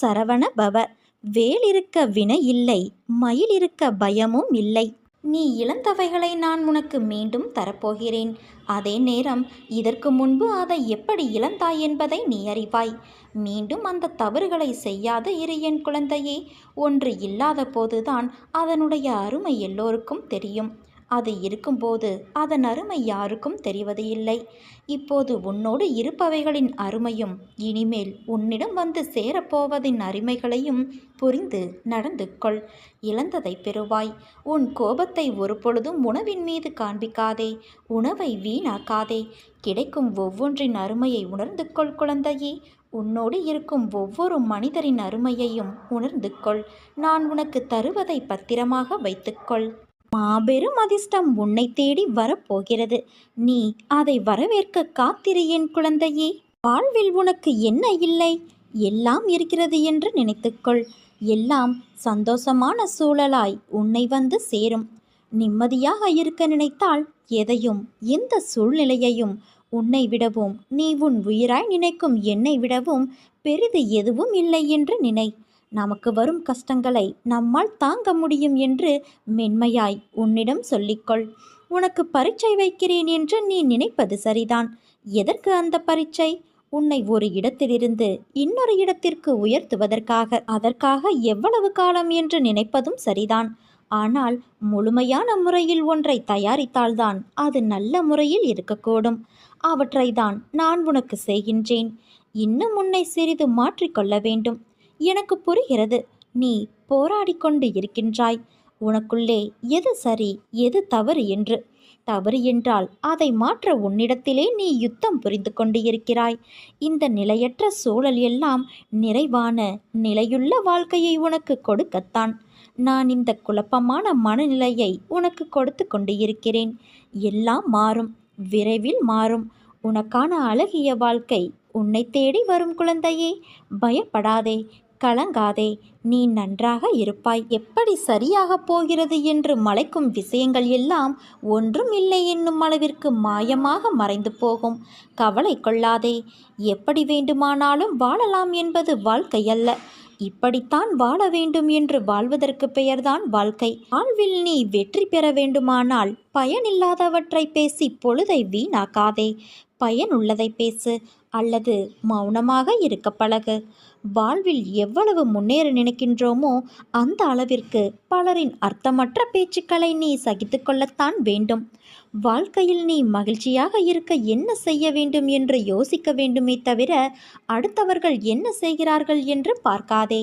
சரவண பவ. வேல் இருக்க வினை இல்லை மயில் இருக்க பயமும் இல்லை. நீ இழந்தவைகளை நான் உனக்கு மீண்டும் தரப்போகிறேன். அதே நேரம் இதற்கு முன்பு அதை எப்படி இழந்தாய் என்பதை நீ அறிவாய். மீண்டும் அந்த தவறுகளை செய்யாத இரு என் குழந்தையே ஒன்று இல்லாத போதுதான் அதனுடைய அருமை எல்லோருக்கும் தெரியும். அது இருக்கும்போது அதன் அருமை யாருக்கும் தெரிவது இல்லை இப்போது உன்னோடு இருப்பவைகளின் அருமையும் இனிமேல் உன்னிடம் வந்து சேரப்போவதின் அருமைகளையும் புரிந்து நடந்து கொள். இழந்ததை பெறுவாய். உன் கோபத்தை ஒரு பொழுதும் உணவின் மீது காண்பிக்காதே. உணவை வீணாக்காதே. கிடைக்கும் ஒவ்வொன்றின் அருமையை உணர்ந்து கொள் குழந்தையே. உன்னோடு இருக்கும் ஒவ்வொரு மனிதரின் அருமையையும் உணர்ந்து கொள். நான் உனக்கு தருவதை பத்திரமாக வைத்துக்கொள் மாபெரும் அதிர்ஷ்டம் உன்னை தேடி வரப்போகிறது. நீ அதை வரவேற்க காத்திரு என் குழந்தையே. வாழ்வில் உனக்கு என்ன இல்லை? எல்லாம் இருக்கிறது என்று நினைத்துக்கொள். எல்லாம் சந்தோஷமான சூழலாய் உன்னை வந்து சேரும். நிம்மதியாக இருக்க நினைத்தால் எதையும் எந்த சூழ்நிலையையும் உன்னை விடவும் நீ உன் உயிராய் நினைக்கும் என்னை விடவும் பெரிது எதுவும் இல்லை என்று நினை. நமக்கு வரும் கஷ்டங்களை நம்மால் தாங்க முடியும் என்று மென்மையாய் உன்னிடம் சொல்லிக்கொள். உனக்கு பரீட்சை வைக்கிறேன் என்று நீ நினைப்பது சரிதான். எதற்கு அந்த பரீட்சை? உன்னை ஒரு இடத்திலிருந்து இன்னொரு இடத்திற்கு உயர்த்துவதற்காக அதற்காக எவ்வளவு காலம் என்று நினைப்பதும் சரிதான். ஆனால் முழுமையான முறையில் ஒன்றை தயாரித்தால்தான் அது நல்ல முறையில் இருக்கக்கூடும். அவற்றை தான் நான் உனக்கு செய்கின்றேன். இன்னும் உன்னை சிறிது மாற்றிக்கொள்ள வேண்டும். எனக்கு புரிகிறது. நீ போராடி கொண்டு இருக்கின்றாய். உனக்குள்ளே எது சரி எது தவறு என்று. தவறு என்றால் அதை மாற்ற உன்னிடத்திலே நீ யுத்தம் புரிந்து கொண்டு இருக்கிறாய். இந்த நிலையற்ற சூழல் எல்லாம் நிறைவான நிலையுள்ள வாழ்க்கையை உனக்கு கொடுக்கத்தான். நான் இந்த குழப்பமான மனநிலையை உனக்கு கொடுத்து கொண்டு இருக்கிறேன். எல்லாம் மாறும் விரைவில் மாறும். உனக்கான அழகிய வாழ்க்கை உன்னை தேடி வரும் குழந்தையே பயப்படாதே. கலங்காதே நீ நன்றாக இருப்பாய். எப்படி சரியாகப் போகிறது என்று மலைக்கும் விஷயங்கள் எல்லாம் ஒன்றும் இல்லை என்னும் அளவிற்கு மாயமாக மறைந்து போகும். கவலை கொள்ளாதே எப்படி வேண்டுமானாலும் வாழலாம் என்பது வாழ்க்கை அல்ல. இப்படித்தான் வாழ வேண்டும் என்று வாழ்வதற்கு பெயர்தான் வாழ்க்கை. வாழ்வில் நீ வெற்றி பெற வேண்டுமானால் பயனில்லாதவற்றை பேசி பொழுதை வீணாக்காதே. பயனுள்ளதை பேசு அல்லது மௌனமாக இருக்க பழகு. வாழ்வில் எவ்வளவு முன்னேற நினைக்கின்றோமோ அந்த அளவிற்கு பலரின் அர்த்தமற்ற பேச்சுக்களை நீ சகித்து கொள்ளத்தான் வேண்டும். வாழ்க்கையில் நீ மகிழ்ச்சியாக இருக்க என்ன செய்ய வேண்டும் என்று யோசிக்க வேண்டுமே தவிர அடுத்தவர்கள் என்ன செய்கிறார்கள் என்று பார்க்காதே.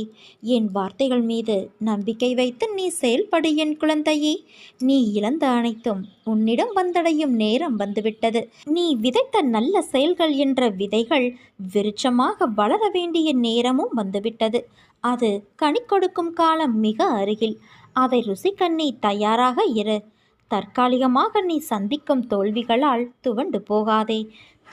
என் வார்த்தைகள் மீது நம்பிக்கை வைத்து நீ செயல்படு என் குழந்தையே. நீ இழந்த அனைத்தும் உன்னிடம் வந்தடையும் நேரம் வந்துவிட்டது. நீ விதைத்த நல்ல செயல்கள் என்ற விதைகள் விருட்சமாக வளர வேண்டிய நேரம் நேரமும் வந்துவிட்டது. அது கனி கொடுக்கும் காலம் மிக அருகில். அதை ருசிக்கண்ணி தயாராக இரு. தற்காலிகமாக நீ சந்திக்கும் தோல்விகளால் துவண்டு போகாதே.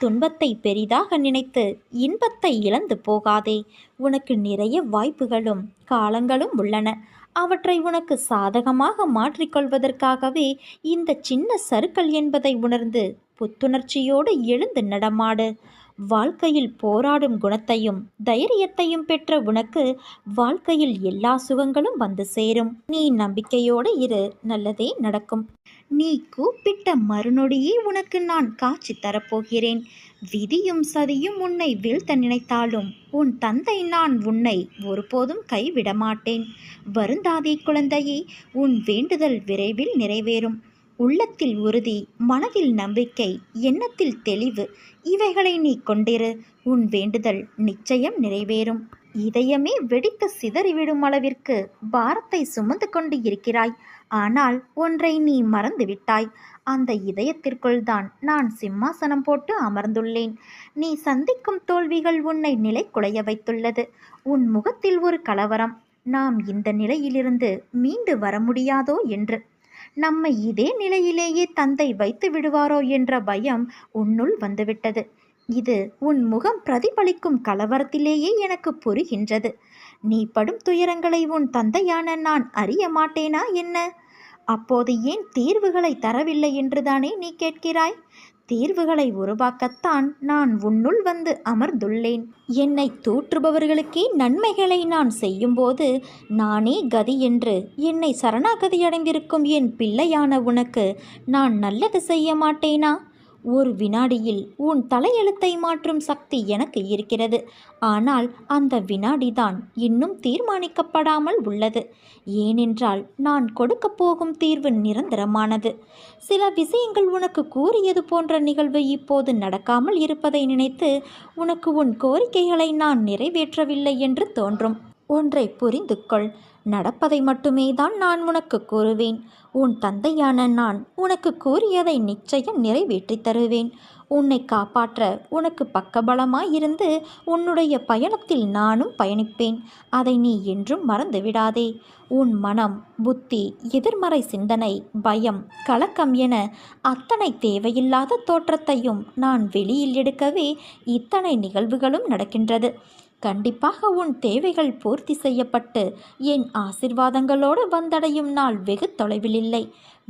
துன்பத்தை பெரிதாக நினைத்து இன்பத்தை இழந்து போகாதே. உனக்கு நிறைய வாய்ப்புகளும் காலங்களும் உள்ளன. அவற்றை உனக்கு சாதகமாக மாற்றிக்கொள்வதற்காகவே இந்த சின்ன சருக்கள் என்பதை உணர்ந்து புத்துணர்ச்சியோடு எழுந்து நடமாடு. வாழ்க்கையில் போராடும் குணத்தையும் தைரியத்தையும் பெற்ற உனக்கு வாழ்க்கையில் எல்லா சுகங்களும் வந்து சேரும். நீ நம்பிக்கையோடு இரு நல்லதே நடக்கும். நீ கூப்பிட்ட மறுநொடியே உனக்கு நான் காட்சி தரப்போகிறேன். விதியும் சதியும் உன்னை வீழ்த்த நினைத்தாலும் உன் தந்தை நான் உன்னை ஒருபோதும் கைவிட மாட்டேன் வருந்தாதே குழந்தையே உன் வேண்டுதல் விரைவில் நிறைவேறும். உள்ளத்தில் உறுதி மனதில் நம்பிக்கை எண்ணத்தில் தெளிவு இவைகளை நீ கொண்டிரு. உன் வேண்டுதல் நிச்சயம் நிறைவேறும். இதயமே வெடித்து சிதறிவிடும் அளவிற்கு பாரத்தை சுமந்து கொண்டு இருக்கிறாய். ஆனால் ஒன்றை நீ மறந்துவிட்டாய். அந்த இதயத்திற்குள் தான் நான் சிம்மாசனம் போட்டு அமர்ந்துள்ளேன். நீ சந்திக்கும் தோல்விகள் உன்னை நிலை குலைய வைத்துள்ளது. உன் முகத்தில் ஒரு கலவரம். நாம் இந்த நிலையிலிருந்து மீண்டு வர முடியாதோ என்று. நம்மை இதே நிலையிலேயே தந்தை வைத்து விடுவாரோ என்ற பயம் உன்னுள் வந்துவிட்டது. இது உன் முகம் பிரதிபலிக்கும் கலவரத்திலேயே எனக்கு புரிகின்றது. நீ படும் துயரங்களை உன் தந்தையான நான் அறிய மாட்டேனா என்ன? அப்போது ஏன் தீர்வுகளை தரவில்லை என்றுதானே நீ கேட்கிறாய்? தீர்வுகளை உருவாக்கத்தான் நான் உன்னுள் வந்து அமர்ந்துள்ளேன். என்னை தூற்றுபவர்களுக்கே நன்மைகளை நான் செய்யும்போது நானே கதி என்று என்னை சரணாகதி அடைந்திருக்கும் என் பிள்ளையான உனக்கு நான் நல்லது செய்ய மாட்டேனா? ஒரு வினாடியில் உன் தலையெழுத்தை மாற்றும் சக்தி எனக்கு இருக்கிறது. ஆனால் அந்த வினாடிதான் இன்னும் தீர்மானிக்கப்படாமல் உள்ளது. ஏனென்றால் நான் கொடுக்கப் போகும் தீர்வு நிரந்தரமானது. சில விஷயங்கள் உனக்கு கூறியது போன்ற நிகழ்வு இப்போது நடக்காமல் இருப்பதை நினைத்து உனக்கு உன் கோரிக்கைகளை நான் நிறைவேற்றவில்லை என்று தோன்றும். ஒன்றை புரிந்து கொள் நடப்பதை மட்டுமே தான் நான் உனக்கு கூறுவேன். உன் தந்தையான நான் உனக்கு கூறியதை நிச்சயம் நிறைவேற்றி தருவேன். உன்னை காப்பாற்ற உனக்கு பக்கபலமாயிருந்து உன்னுடைய பயணத்தில் நானும் பயணிப்பேன். அதை நீ என்றும் மறந்துவிடாதே. உன் மனம் புத்தி எதிர்மறை சிந்தனை பயம் கலக்கம் என அத்தனை தேவையில்லாத தோற்றத்தையும் நான் வெளியில் எடுக்கவே இத்தனை நிகழ்வுகளும் நடக்கின்றது. கண்டிப்பாக உன் தேவைகள் பூர்த்தி செய்யப்பட்டு என் ஆசிர்வாதங்களோடு வந்தடையும் நாள் வெகு தொலைவில் இல்லை.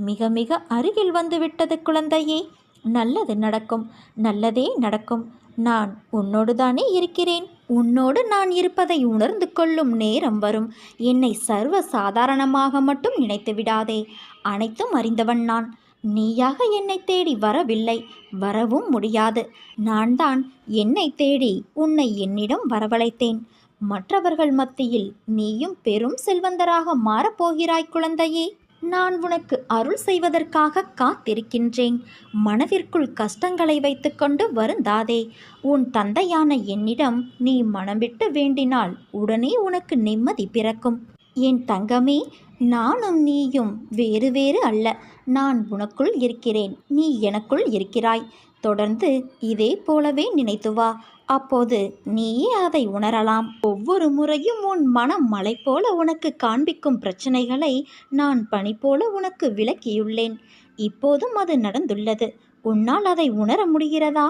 மிக மிக அருகில் வந்துவிட்டது குழந்தையே. நல்லது நடக்கும். நல்லதே நடக்கும். நான் உன்னோடு தானே இருக்கிறேன். உன்னோடு நான் இருப்பதை உணர்ந்து கொள்ளும் நேரம் வரும். என்னை சர்வ சாதாரணமாக மட்டும் நினைத்து விடாதே அனைத்தும் அறிந்தவன் நான். நீயாக என்னை தேடி வரவில்லை. வரவும் முடியாது. நான் தான் என்னை தேடி உன்னை என்னிடம் வரவழைத்தேன். மற்றவர்கள் மத்தியில் நீயும் பெரும் செல்வந்தராக மாறப்போகிறாய் குழந்தையே. நான் உனக்கு அருள் செய்வதற்காக காத்திருக்கின்றேன். மனதிற்குள் கஷ்டங்களை வைத்துக்கொண்டு வருந்தாதே. உன் தந்தையான என்னிடம் நீ மனம் விட்டு வேண்டினால் உடனே உனக்கு நிம்மதி பிறக்கும். என் தங்கமே நானும் நீயும் வேறு வேறு அல்ல. நான் உனக்குள் இருக்கிறேன் நீ எனக்குள் இருக்கிறாய். தொடர்ந்து இதே போலவே நினைத்து வா. அப்போது நீயே அதை உணரலாம். ஒவ்வொரு முறையும் உன் மனம் மலை போல உனக்கு காண்பிக்கும் பிரச்சனைகளை நான் பணி போல உனக்கு விளக்கியுள்ளேன். இப்போதும் அது நடந்துள்ளது. உன்னால் அதை உணர முடிகிறதா?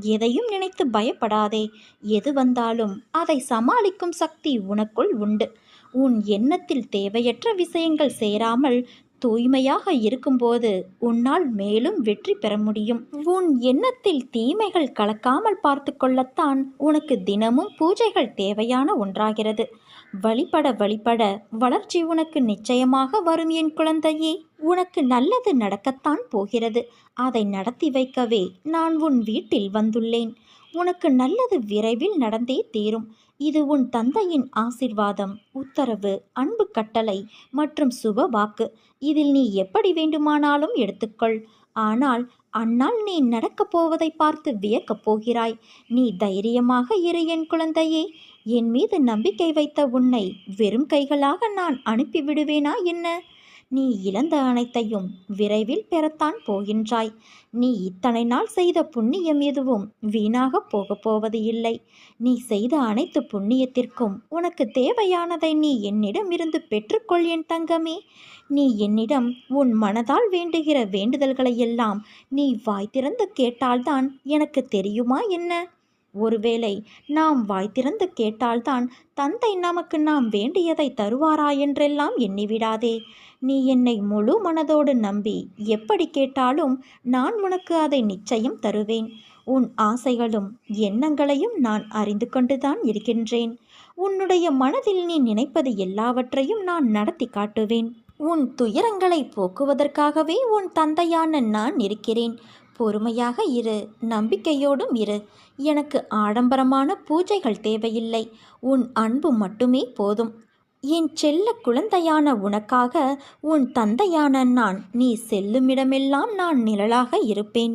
எதையும் நினைத்து பயப்படாதே. எது வந்தாலும் அதை சமாளிக்கும் சக்தி உனக்குள் உண்டு. உன் எண்ணத்தில் தேவையற்ற விஷயங்கள் சேராமல் தூய்மையாக இருக்கும்போது உன்னால் மேலும் வெற்றி பெற முடியும். உன் எண்ணத்தில் தீமைகள் கலக்காமல் பார்த்து கொள்ளத்தான் உனக்கு தினமும் பூஜைகள் தேவையான ஒன்றாகிறது. வழிபட வழிபட வளர்ச்சி உனக்கு நிச்சயமாக வரும் என் குழந்தையே. உனக்கு நல்லது நடக்கத்தான் போகிறது. அதை நடத்தி வைக்கவே நான் உன் வீட்டில் வந்துள்ளேன். உனக்கு நல்லது விரைவில் நடந்தே தீரும். இது உன் தந்தையின் ஆசிர்வாதம் உத்தரவு அன்பு கட்டளை மற்றும் சுப வாக்கு. இதில் நீ எப்படி வேண்டுமானாலும் எடுத்துக்கொள். ஆனால் அன்னால் நீ நடக்கப் போவதை பார்த்து வியக்கப் போகிறாய். நீ தைரியமாக இரு என் குழந்தையே. என் மீது நம்பிக்கை வைத்த உன்னை வெறும் கைகளாக நான் அனுப்பிவிடுவேனா என்ன? நீ இழந்த அனைத்தையும் விரைவில் பெறத்தான் போகின்றாய். நீ இத்தனை நாள் செய்த புண்ணியம் எதுவும் வீணாக போகப் போவது இல்லை. நீ செய்த அனைத்து புண்ணியத்திற்கும் உனக்கு தேவையானதை நீ என்னிடம் இருந்து பெற்றுக்கொள் என் தங்கமே. நீ என்னிடம் உன் மனதால் வேண்டுகிற வேண்டுதல்களை எல்லாம் நீ வாய் திறந்து கேட்டால்தான் எனக்கு தெரியுமா என்ன? ஒருவேளை நாம் வாய் திறந்து கேட்டால்தான் தந்தை நமக்கு நாம் வேண்டியதை தருவாரா என்றெல்லாம் எண்ணிவிடாதே. நீ என்னை முழு மனதோடு நம்பி எப்படி கேட்டாலும் நான் உனக்கு அதை நிச்சயம் தருவேன். உன் ஆசைகளும் எண்ணங்களையும் நான் அறிந்து கொண்டுதான் இருக்கின்றேன். உன்னுடைய மனதில் நீ நினைப்பது எல்லாவற்றையும் நான் நடத்தி காட்டுவேன். உன் துயரங்களை போக்குவதற்காகவே உன் தந்தையான நான் இருக்கிறேன். பொறுமையாக இரு நம்பிக்கையோடும் இரு. எனக்கு ஆடம்பரமான பூஜைகள் தேவையில்லை. உன் அன்பு மட்டுமே போதும். என் செல்ல குழந்தையான உனக்காக உன் தந்தையான நான் நீ செல்லுமிடமெல்லாம் நான் நிழலாக இருப்பேன்.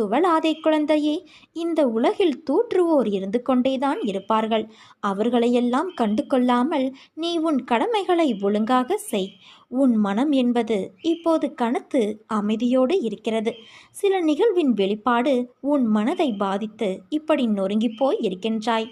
துவளாதே குழந்தையே இந்த உலகில் தூற்றுவோர் இருந்து கொண்டேதான் இருப்பார்கள். அவர்களையெல்லாம் கண்டு கொள்ளாமல் நீ உன் கடமைகளை ஒழுங்காக செய். உன் மனம் என்பது இப்போது கனத்து அமைதியோடு இருக்கிறது. சில நிகழ்வின் வெளிப்பாடு உன் மனதை பாதித்து இப்படி நொறுங்கிப் போய் இருக்கின்றாய்.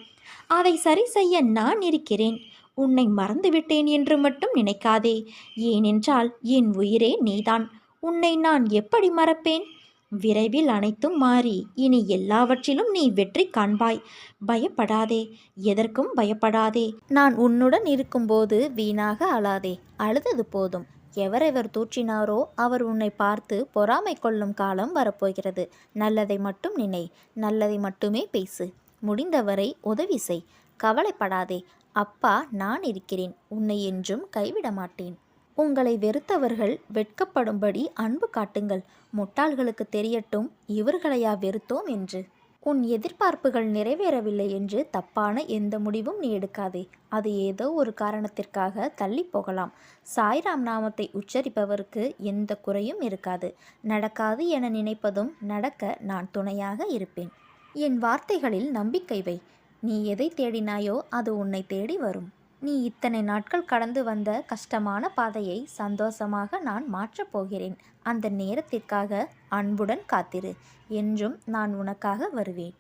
அதை சரி செய்ய நான் இருக்கிறேன். உன்னை மறந்துவிட்டேன் என்று மட்டும் நினைக்காதே. ஏனென்றால் என் உயிரே நீதான். உன்னை நான் எப்படி மறப்பேன்? விரைவில் அனைத்தும் மாறி இனி எல்லாவற்றிலும் நீ வெற்றி காண்பாய். பயப்படாதே எதற்கும் பயப்படாதே. நான் உன்னுடன் இருக்கும்போது வீணாக அழாதே. அழுதது போதும். எவரெவர் தூற்றினாரோ அவர் உன்னை பார்த்து பொறாமை கொள்ளும் காலம் வரப்போகிறது. நல்லதை மட்டும் நினை நல்லதை மட்டுமே பேசு. முடிந்தவரை உதவி செய். கவலைப்படாதே. அப்பா நான் இருக்கிறேன். உன்னை என்றும் கைவிட மாட்டேன் உங்களை வெறுத்தவர்கள் வெட்கப்படும்படி அன்பு காட்டுங்கள். முட்டாள்களுக்கு தெரியட்டும் இவர்களையா வெறுத்தோம் என்று. உன் எதிர்பார்ப்புகள் நிறைவேறவில்லை என்று தப்பான எந்த முடிவும் நீ எடுக்காதே. அது ஏதோ ஒரு காரணத்திற்காக தள்ளி போகலாம். சாய்ராம் நாமத்தை உச்சரிப்பவருக்கு எந்த குறையும் இருக்காது. நடக்காது என நினைப்பதும் நடக்க நான் துணையாக இருப்பேன். என் வார்த்தைகளில் நம்பிக்கை வை. நீ எதை தேடினாயோ அது உன்னை தேடி வரும். நீ இத்தனை நாட்கள் கடந்து வந்த கஷ்டமான பாதையை சந்தோஷமாக நான் மாற்றப் போகிறேன். அந்த நேரத்திற்காக அன்புடன் காத்திரு. என்றும் நான் உனக்காக வருவேன்.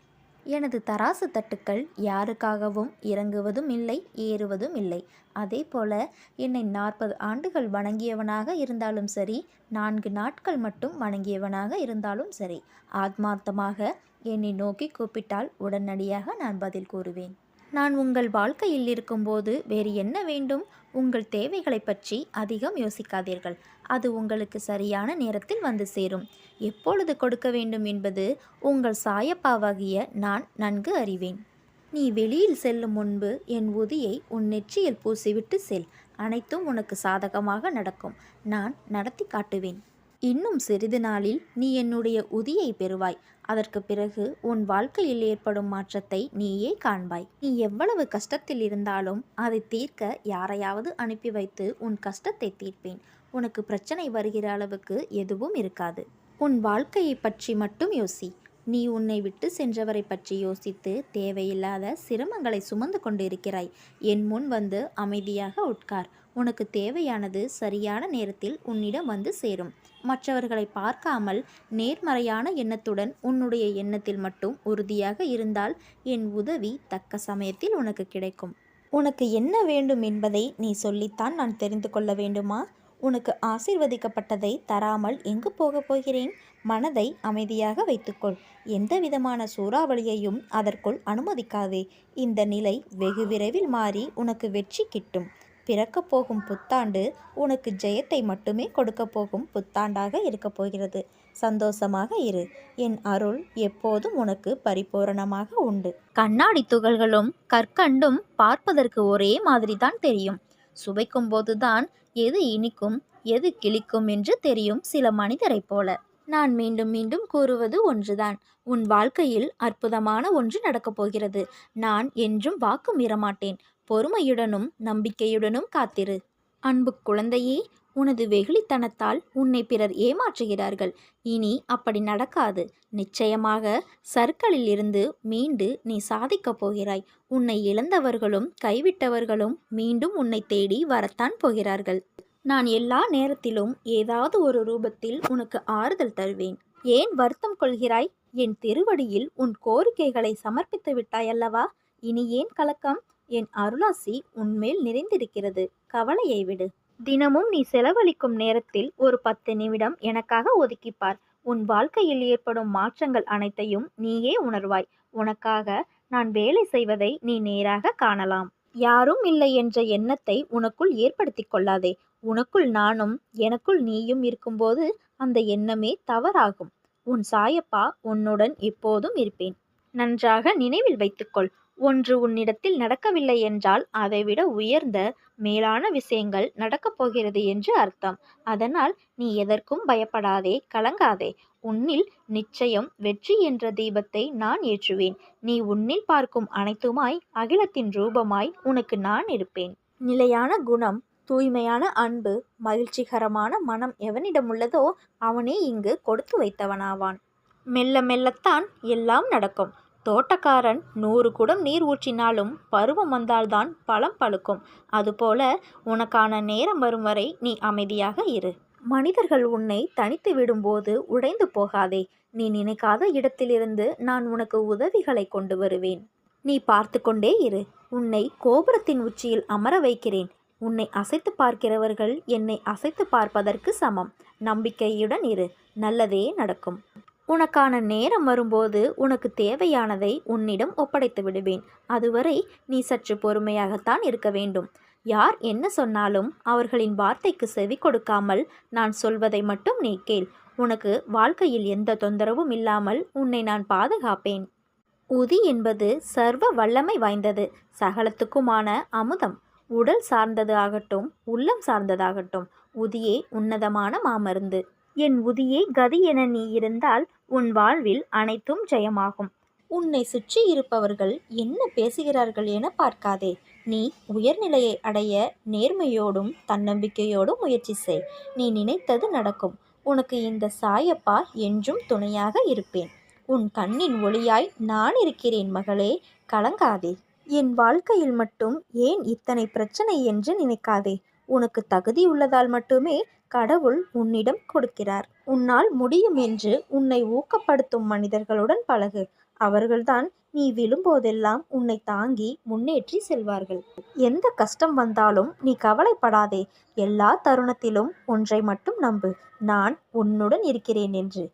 எனது தராசு தட்டுக்கள் யாருக்காகவும் இறங்குவதும் இல்லை ஏறுவதும் இல்லை. அதே போல என்னை நாற்பது ஆண்டுகள் வணங்கியவனாக இருந்தாலும் சரி நான்கு நாட்கள் மட்டும் வணங்கியவனாக இருந்தாலும் சரி ஆத்மார்த்தமாக என்னை நோக்கி கூப்பிட்டால் உடனடியாக நான் பதில் கூறுவேன். நான் உங்கள் வாழ்க்கையில் இருக்கும்போது வேறு என்ன வேண்டும்? உங்கள் தேவைகளை பற்றி அதிகம் யோசிக்காதீர்கள். அது உங்களுக்கு சரியான நேரத்தில் வந்து சேரும். எப்பொழுது கொடுக்க வேண்டும் என்பது உங்கள் சாயப்பாவாகிய நான் நன்கு அறிவேன். நீ வெளியில் செல்லும் முன்பு என் உதியை உன் நெற்றியில் பூசிவிட்டு செல். அனைத்தும் உனக்கு சாதகமாக நடக்கும். நான் நடத்தி காட்டுவேன். இன்னும் சிறிது நாளில் நீ என்னுடைய உதியை பெறுவாய். அதற்கு பிறகு உன் வாழ்க்கையில் ஏற்படும் மாற்றத்தை நீயே காண்பாய். நீ எவ்வளவு கஷ்டத்தில் இருந்தாலும் அதை தீர்க்க யாரையாவது அனுப்பி வைத்து உன் கஷ்டத்தை தீர்ப்பேன். உனக்கு பிரச்சனை வருகிற அளவுக்கு எதுவும் இருக்காது. உன் வாழ்க்கையை பற்றி மட்டும் யோசி. நீ உன்னை விட்டு சென்றவரை பற்றி யோசித்து தேவையில்லாத சிரமங்களை சுமந்து கொண்டிருக்கிறாய். என் முன் வந்து அமைதியாக உட்கார். உனக்கு தேவையானது சரியான நேரத்தில் உன்னிடம் வந்து சேரும். மற்றவர்களை பார்க்காமல் நேர்மறையான எண்ணத்துடன் உன்னுடைய எண்ணத்தில் மட்டும் உறுதியாக இருந்தால் என் உதவி தக்க சமயத்தில் உனக்கு கிடைக்கும். உனக்கு என்ன வேண்டும் என்பதை நீ சொல்லித்தான் நான் தெரிந்து கொள்ள வேண்டுமா? உனக்கு ஆசீர்வதிக்கப்பட்டதை தராமல் எங்கு போகப் போகிறேன்? மனதை அமைதியாக வைத்துக்கொள். எந்த விதமான சூறாவளியையும் அதற்குள் அனுமதிக்காதே. இந்த நிலை வெகு விரைவில் மாறி உனக்கு வெற்றி கிட்டும். பிறக்கப் போகும் புத்தாண்டு உனக்கு ஜெயத்தை மட்டுமே கொடுக்கப் போகும் புத்தாண்டாக இருக்கப் போகிறது. சந்தோஷமாக இரு. என் அருள் எப்போதும் உனக்கு பரிபூரணமாக உண்டு. கண்ணாடி துகள்களும் கற்கண்டும் பார்ப்பதற்கு ஒரே மாதிரி தான் தெரியும். சுவைக்கும் போதுதான் எது இனிக்கும் எது கிளிக்கும் என்று தெரியும் சில மனிதரைப் போல. நான் மீண்டும் மீண்டும் கூறுவது ஒன்றுதான். உன் வாழ்க்கையில் அற்புதமான ஒன்று நடக்கப் போகிறது. நான் என்றும் வாக்கு மீறமாட்டேன். பொறுமையுடனும் நம்பிக்கையுடனும் காத்திரு. அன்பு குழந்தையே உனது வெகுளித்தனத்தால் உன்னை பிறர் ஏமாற்றுகிறார்கள். இனி அப்படி நடக்காது. நிச்சயமாக சர்க்களில் இருந்து மீண்டு நீ சாதிக்கப் போகிறாய். உன்னை இழந்தவர்களும் கைவிட்டவர்களும் மீண்டும் உன்னை தேடி வரத்தான் போகிறார்கள். நான் எல்லா நேரத்திலும் ஏதாவது ஒரு ரூபத்தில் உனக்கு ஆறுதல் தருவேன். ஏன் வருத்தம் கொள்கிறாய்? என் திருவடியில் உன் கோரிக்கைகளை சமர்ப்பித்து விட்டாயல்லவா? இனி ஏன் கலக்கம்? என் அருளாசி உன்மேல் நிறைந்திருக்கிறது. கவலையை விடு. தினமும் நீ செலவழிக்கும் நேரத்தில் ஒரு பத்து நிமிடம் எனக்காக ஒதுக்கிப்பார். உன் வாழ்க்கையில் ஏற்படும் மாற்றங்கள் அனைத்தையும் நீயே உணர்வாய். உனக்காக நான் வேலை செய்வதை நீ நேராக காணலாம். யாரும் இல்லை என்ற எண்ணத்தை உனக்குள் ஏற்படுத்தி கொள்ளாதே. உனக்குள் நானும் எனக்குள் நீயும் இருக்கும்போது அந்த எண்ணமே தவறாகும். உன் சாயப்பா உன்னுடன் எப்போதும் இருப்பேன். நன்றாக நினைவில் வைத்துக்கொள். ஒன்று உன்னிடத்தில் நடக்கவில்லை என்றால் அதைவிட உயர்ந்த மேலான விஷயங்கள் நடக்கப் போகிறது என்று அர்த்தம். அதனால் நீ எதற்கும் பயப்படாதே கலங்காதே. உன்னில் நிச்சயம் வெற்றி என்ற தீபத்தை நான் ஏற்றுவேன். நீ உன்னில் பார்க்கும் அனைத்துமாய் அகிலத்தின் ரூபமாய் உனக்கு நான் இருப்பேன். நிலையான குணம் தூய்மையான அன்பு மகிழ்ச்சிகரமான மனம் எவனிடம் உள்ளதோ அவனே இங்கு கொடுத்து வைத்தவனாவான். மெல்ல மெல்லத்தான் எல்லாம் நடக்கும். தோட்டக்காரன் நூறு குடம் நீர் ஊற்றினாலும் பருவம் வந்தால்தான் பழம் பழுக்கும். அதுபோல உனக்கான நேரம் வரும் வரை நீ அமைதியாக இரு. மனிதர்கள் உன்னை தனித்து விடும்போது உடைந்து போகாதே. நீ நினைக்காத இடத்திலிருந்து நான் உனக்கு உதவிகளை கொண்டு வருவேன். நீ பார்த்து கொண்டே இரு. உன்னை கோபுரத்தின் உச்சியில் அமர வைக்கிறேன். உன்னை அசைத்து பார்க்கிறவர்கள் என்னை அசைத்து பார்ப்பதற்கு சமம். நம்பிக்கையுடன் இரு. நல்லதே நடக்கும். உனக்கான நேரம் வரும்போது உனக்கு தேவையானதை உன்னிடம் ஒப்படைத்து விடுவேன். அதுவரை நீ சற்று பொறுமையாகத்தான் இருக்க வேண்டும். யார் என்ன சொன்னாலும் அவர்களின் வார்த்தைக்கு செவி கொடுக்காமல் நான் சொல்வதை மட்டும் நீ கேள். உனக்கு வாழ்க்கையில் எந்த தொந்தரவும் இல்லாமல் உன்னை நான் பாதுகாப்பேன். உதி என்பது சர்வ வல்லமை வாய்ந்தது. சகலத்துக்குமான அமுதம். உடல் சார்ந்தது ஆகட்டும் உள்ளம் சார்ந்ததாகட்டும். உதியே உன்னதமான மாமருந்து. என் உதியே கதி என நீ இருந்தால் உன் வாழ்வில் அனைத்தும் ஜெயமாகும். உன்னை சுற்றி இருப்பவர்கள் என்ன பேசுகிறார்கள் என பார்க்காதே. நீ உயர்நிலையை அடைய நேர்மையோடும் தன்னம்பிக்கையோடும் முயற்சி செய். நீ நினைத்தது நடக்கும். உனக்கு இந்த சாயப்பா என்றும் துணையாக இருப்பேன். உன் கண்ணின் ஒளியாய் நான் இருக்கிறேன் மகளே கலங்காதே. என் வாழ்க்கையில் மட்டும் ஏன் இத்தனை பிரச்சனை என்று நினைக்காதே. உனக்கு தகுதி உள்ளதால் மட்டுமே கடவுள் உன்னிடம் கொடுக்கிறார். உன்னால் முடியும் என்று உன்னை ஊக்கப்படுத்தும் மனிதர்களுடன் பழகு. அவர்கள்தான் நீ விழும்போதெல்லாம் உன்னை தாங்கி முன்னேற்றி செல்வார்கள். எந்த கஷ்டம் வந்தாலும் நீ கவலைப்படாதே. எல்லா தருணத்திலும் ஒன்றை மட்டும் நம்பு. நான் உன்னுடன் இருக்கிறேன் என்று.